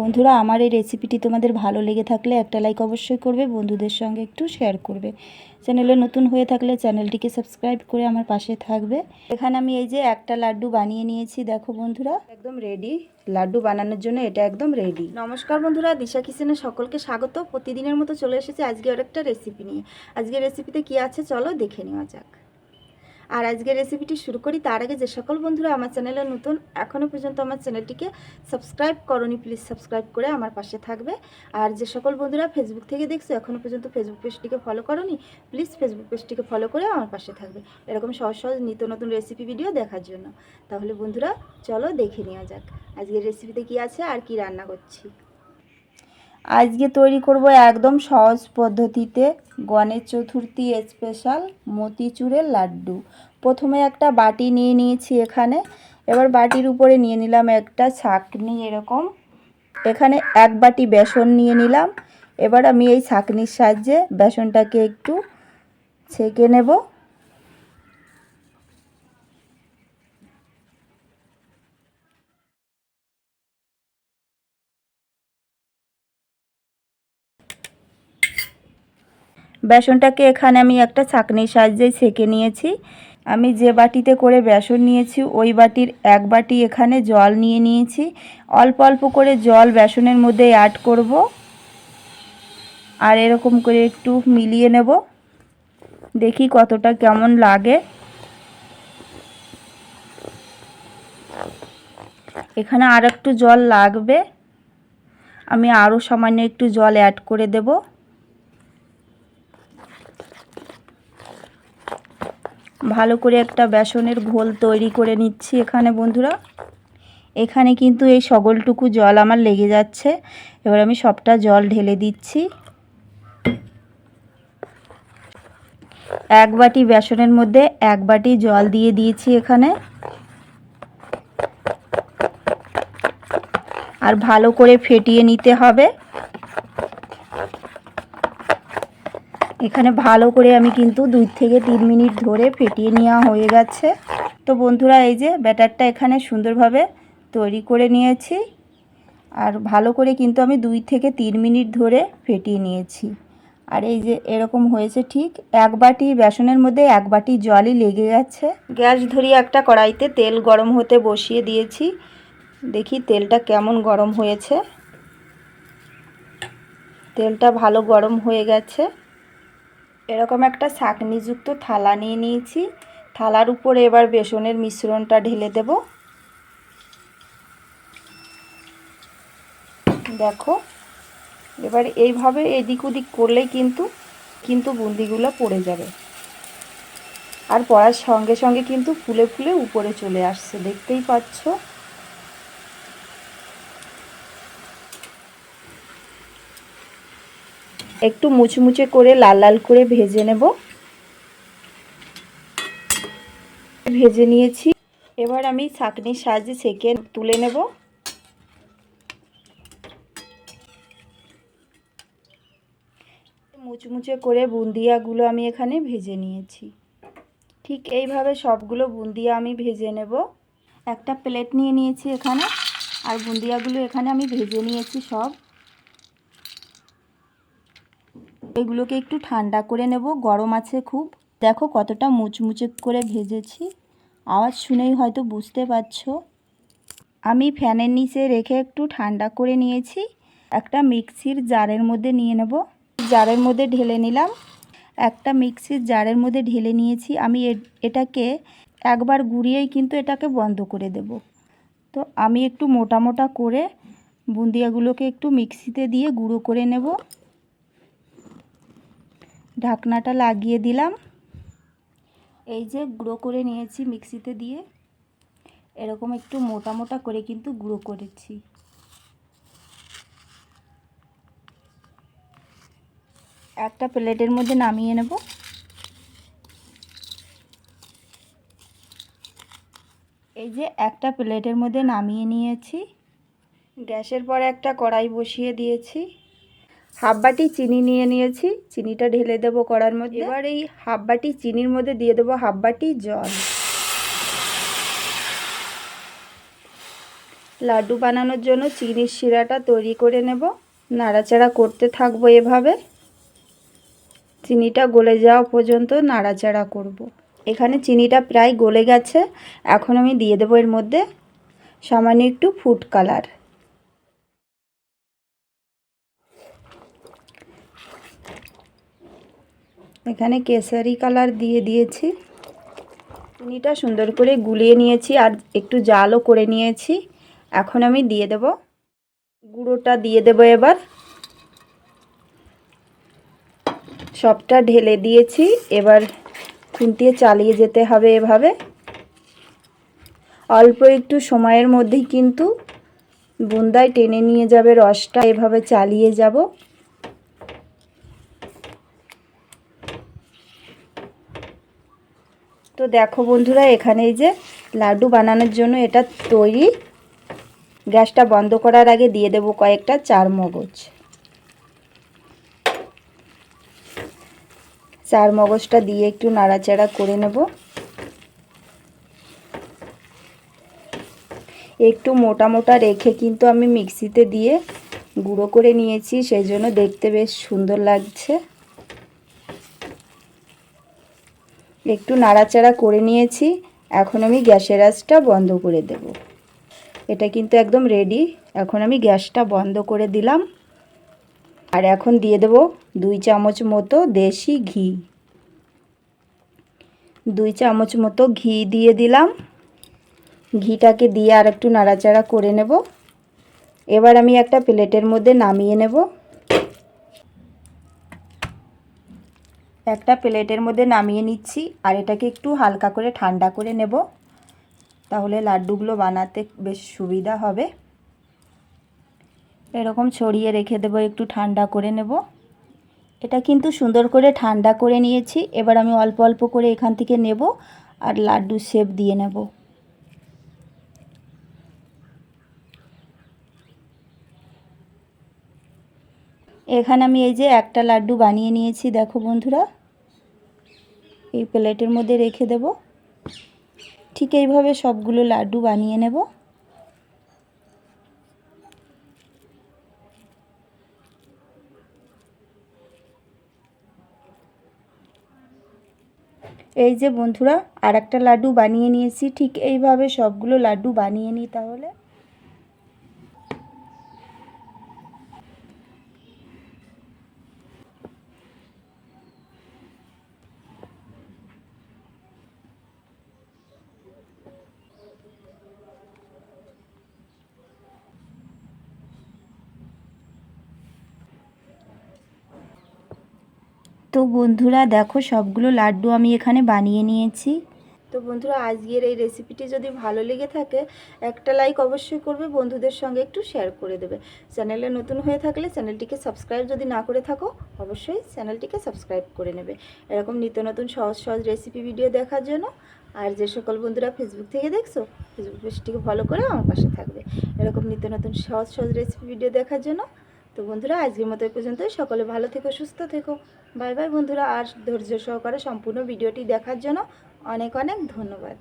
বন্ধুরা আমার এই রেসিপিটি তোমাদের ভালো লেগে থাকলে একটা লাইক অবশ্যই করবে বন্ধুদের সঙ্গে একটু শেয়ার করবে। চ্যানেলে নতুন হয়ে থাকলে চ্যানেলটিকে সাবস্ক্রাইব করে আমার পাশে থাকবে। এখানে আমি এই যে একটা লাড্ডু বানিয়ে নিয়েছি দেখো বন্ধুরা। একদম রেডি লাড্ডু বানানোর জন্য এটা একদম রেডি নমস্কার বন্ধুরা দিশা কিচেনে সকলকে স্বাগত। প্রতিদিনের মতো চলে এসেছে আজকে আর একটা রেসিপি নিয়ে। আজকে রেসিপিতে কি আছে চলো দেখে নেওয়া যাক। আর আজকের রেসিপিটি শুরু করি। তার আগে যে সকল বন্ধুরা আমার চ্যানেলে নতুন এখনও পর্যন্ত আমার চ্যানেলটিকে সাবস্ক্রাইব করনি প্লিজ সাবস্ক্রাইব করে আমার পাশে থাকবে। আর যে সকল বন্ধুরা ফেসবুক থেকে দেখছ এখনও পর্যন্ত ফেসবুক পেজটিকে ফলো করনি প্লিজ ফেসবুক পেজটিকে ফলো করে আমার পাশে থাকবে। এরকম সহজ সহজ নিত্য নতুন রেসিপি ভিডিও দেখার জন্য। তাহলে বন্ধুরা, চলো দেখে নেওয়া যাক। আজকের রেসিপিতে কি আছে আর কি রান্না করছি? আজকে তৈরি করব একদম সহজ পদ্ধতিতে গণেশ চতুর্থী স্পেশাল মতিচুরের লাড্ডু। প্রথমে একটা বাটি নিয়ে নিয়েছি এখানে। এবার বাটির উপরে নিয়ে নিলাম একটা ছাকনি এরকম। এখানে এক বাটি বেসন নিয়ে নিলাম। এবার আমি এই ছাকনির সাহায্যে বেসনটাকে একটু ছেঁকে নেব। বেসনটাকে এখানে আমি একটা ছাঁকনির সাহায্যে ছেঁকে নিয়েছি। আমি যে বাটিতে করে বেসন নিয়েছি, ওই বাটির এক বাটি এখানে জল নিয়ে নিয়েছি। অল্প অল্প করে জল বেসনের মধ্যে অ্যাড করব। আর এরকম করে একটু মিলিয়ে নেব। দেখি কতটা কেমন লাগে। এখানে আর একটু জল লাগবে। আমি আরও সামান্য একটু জল অ্যাড করে দেবো। ভালো করে একটা বেসনের ঘোল তৈরি করে নিচ্ছি এখানে বন্ধুরা। এখানে কিন্তু এই সকলটুকু জল আমার লেগে যাচ্ছে। এবার আমি সবটা জল ঢেলে দিচ্ছি। এক বাটি বেসনের মধ্যে এক বাটি জল দিয়ে দিয়েছি এখানে। আর ভালো করে ফেটিয়ে নিতে হবে। এখানে ভালো করে আমি কিন্তু দুই থেকে তিন মিনিট ধরে ফেটিয়ে নেওয়া হয়ে গেছে। তো বন্ধুরা, এই যে ব্যাটারটা এখানে সুন্দরভাবে তৈরি করে নিয়েছি আর ভালো করে কিন্তু আমি দুই থেকে তিন মিনিট ধরে ফেটিয়ে নিয়েছি। আর এই যে এরকম হয়েছে ঠিক এক বাটি বেসনের মধ্যে এক বাটি জলই লেগে গেছে। গ্যাস ধরিয়ে একটা কড়াইতে তেল গরম হতে বসিয়ে দিয়েছি। দেখি তেলটা কেমন গরম হয়েছে। তেলটা ভালো গরম হয়ে গেছে। এরকম একটা ছাঁকনিযুক্ত থালা নিয়ে নিয়েছি। থালার উপরে এবার বেসনের মিশ্রণটা ঢেলে দেব। দেখো, এবার এইভাবে এদিক ওদিক করলেই কিন্তু কিন্তু বুন্দিগুলো পড়ে যাবে। আর পড়ার সঙ্গে সঙ্গে কিন্তু ফুলে ফুলে উপরে চলে আসছে, দেখতেই পাচ্ছ? একটু মুচমুচে করে লাল লাল করে ভেজে নেব। ভেজে নিয়েছি। এবার আমি ছাঁকনির সাহায্যে ছেঁকে তুলে নেব। মুচমুচে করে বুন্দিয়াগুলো আমি এখানে ভেজে নিয়েছি। ঠিক এইভাবে সবগুলো বুন্দিয়া আমি ভেজে নেব। একটা প্লেট নিয়ে নিয়েছি এখানে, আর বুন্দিয়াগুলো এখানে আমি ভেজে নিয়েছি সব। এগুলোকে একটু ঠান্ডা করে নেব, গরম আছে খুব। দেখো কতটা মুচমুচে করে ভেজেছি। আওয়াজ শুনেই হয়তো বুঝতে পারছ। আমি ফ্যানের নিচে রেখে একটু ঠান্ডা করে নিয়েছি। একটা মিক্সির জারের মধ্যে নিয়ে নেব। জারের মধ্যে ঢেলে নিলাম। একটা মিক্সির জারের মধ্যে ঢেলে নিয়েছি। আমি এটাকে একবার গুঁড়িয়েই কিন্তু এটাকে বন্ধ করে দেব। তো আমি একটু মোটা মোটা করে বুন্দিয়াগুলোকে একটু মিক্সিতে দিয়ে গুঁড়ো করে নেব। ঢাকনাটা লাগিয়ে দিলাম। এই যে গুঁড়ো করে নিয়েছি মিক্সিতে দিয়ে। এরকম একটু মোটা মোটা করে কিন্তু গুঁড়ো করেছি। একটা প্লেটের মধ্যে নামিয়ে নেব। এই যে একটা প্লেটের মধ্যে নামিয়ে নিয়েছি। গ্যাসের পরে একটা কড়াই বসিয়ে দিয়েছি। হাফ বাটি চিনি নিয়ে নিয়েছি। চিনিটা ঢেলে দেবো কড়ার মধ্যে। এবার এই হাফ বাটি চিনির মধ্যে দিয়ে দেবো হাফ বাটি জল। লাড্ডু বানানোর জন্য চিনির শিরাটা তৈরি করে নেব। নাড়াচাড়া করতে থাকব এভাবে। চিনিটা গলে যাওয়া পর্যন্ত নাড়াচাড়া করব। এখানে চিনিটা প্রায় গলে গেছে। এখন আমি দিয়ে দেবো এর মধ্যে সামান্য একটু ফুড কালার। এখানে কেসারি কালার দিয়ে দিয়েছি। চিনিটা সুন্দর করে গুলিয়ে নিয়েছি আর একটু জালও করে নিয়েছি। এখন আমি দিয়ে দেব গুঁড়োটা দিয়ে দেব এবার। সবটা ঢেলে দিয়েছি, এবার খুন্তিয়ে চালিয়ে যেতে হবে এভাবে। অল্প একটু সময়ের মধ্যেই কিন্তু বুন্দায় টেনে নিয়ে যাবে রসটা। এভাবে চালিয়ে যাব। তো দেখো বন্ধুরা, এখানে এই যে লাড্ডু বানানোর জন্য এটা তৈরি। গ্যাসটা বন্ধ করার আগে দিয়ে দেব কয়েকটা চার মগজ। চার মগজটা দিয়ে একটু নাড়াচাড়া করে নেব। একটু মোটা মোটা রেখে কিন্তু আমি মিক্সিতে দিয়ে গুঁড়ো করে নিয়েছি, সেই জন্য দেখতে বেশ সুন্দর লাগছে। একটু নাড়াচাড়া করে নিয়েছি। এখন আমি গ্যাসের আঁচটা বন্ধ করে দেব। এটা কিন্তু একদম রেডি এখন আমি গ্যাসটা বন্ধ করে দিলাম। আর এখন দিয়ে দেব দুই চামচ মতো দেশি ঘি। দুই চামচ মতো ঘি দিয়ে দিলাম। ঘিটাকে দিয়ে আর একটু নাড়াচাড়া করে নেব। এবার আমি একটা প্লেটের মধ্যে নামিয়ে নেব। একটা প্লেটের মধ্যে নামিয়ে নিচ্ছি আর এটাকে একটু হালকা করে ঠান্ডা করে নেব। তাহলে লাড্ডুগুলো বানাতে বেশ সুবিধা হবে। এরকম ছড়িয়ে রেখে দেবো, একটু ঠান্ডা করে নেব। এটা কিন্তু সুন্দর করে ঠান্ডা করে নিয়েছি। এবার আমি অল্প অল্প করে এখান থেকে নেব আর লাড্ডু শেপ দিয়ে নেব। এখানে আমি এই যে একটা লাড্ডু বানিয়ে নিয়েছি, দেখো বন্ধুরা। এই প্লেটের মধ্যে রেখে দেব। ঠিক এইভাবে সবগুলো লাড্ডু বানিয়ে নেব। এই যে বন্ধুরা আর একটা লাড্ডু বানিয়ে নিয়েছি। ঠিক এইভাবে সবগুলো লাড্ডু বানিয়ে নিই তাহলে। তো বন্ধুরা দেখো সবগুলো লাড্ডু আমি এখানে বানিয়ে নিয়েছি। তো বন্ধুরা, আজকের এই রেসিপিটি যদি ভালো লেগে থাকে, একটা লাইক অবশ্যই করবে, বন্ধুদের সঙ্গে একটু শেয়ার করে দেবে। চ্যানেলে নতুন হয়ে থাকলে চ্যানেলটিকে সাবস্ক্রাইব যদি না করে থাকো, অবশ্যই চ্যানেলটিকে সাবস্ক্রাইব করে নেবে। এরকম নিত্য নতুন সহজ সহজ রেসিপি ভিডিও দেখার জন্য, আর যে সকল বন্ধুরা ফেসবুক থেকে দেখছ ফেসবুক পেজটিকে ফলো করে আমার পাশে থাকবে। এরকম নিত্য নতুন সহজ সহজ রেসিপি ভিডিও দেখার জন্য, তো বন্ধুরা, আজকের মতো এই পর্যন্তই। সকলে ভালো থেকো, সুস্থ থেকো। বাই বাই বন্ধুরা আর ধৈর্য সহকারে সম্পূর্ণ ভিডিওটি দেখার জন্য অনেক অনেক ধন্যবাদ।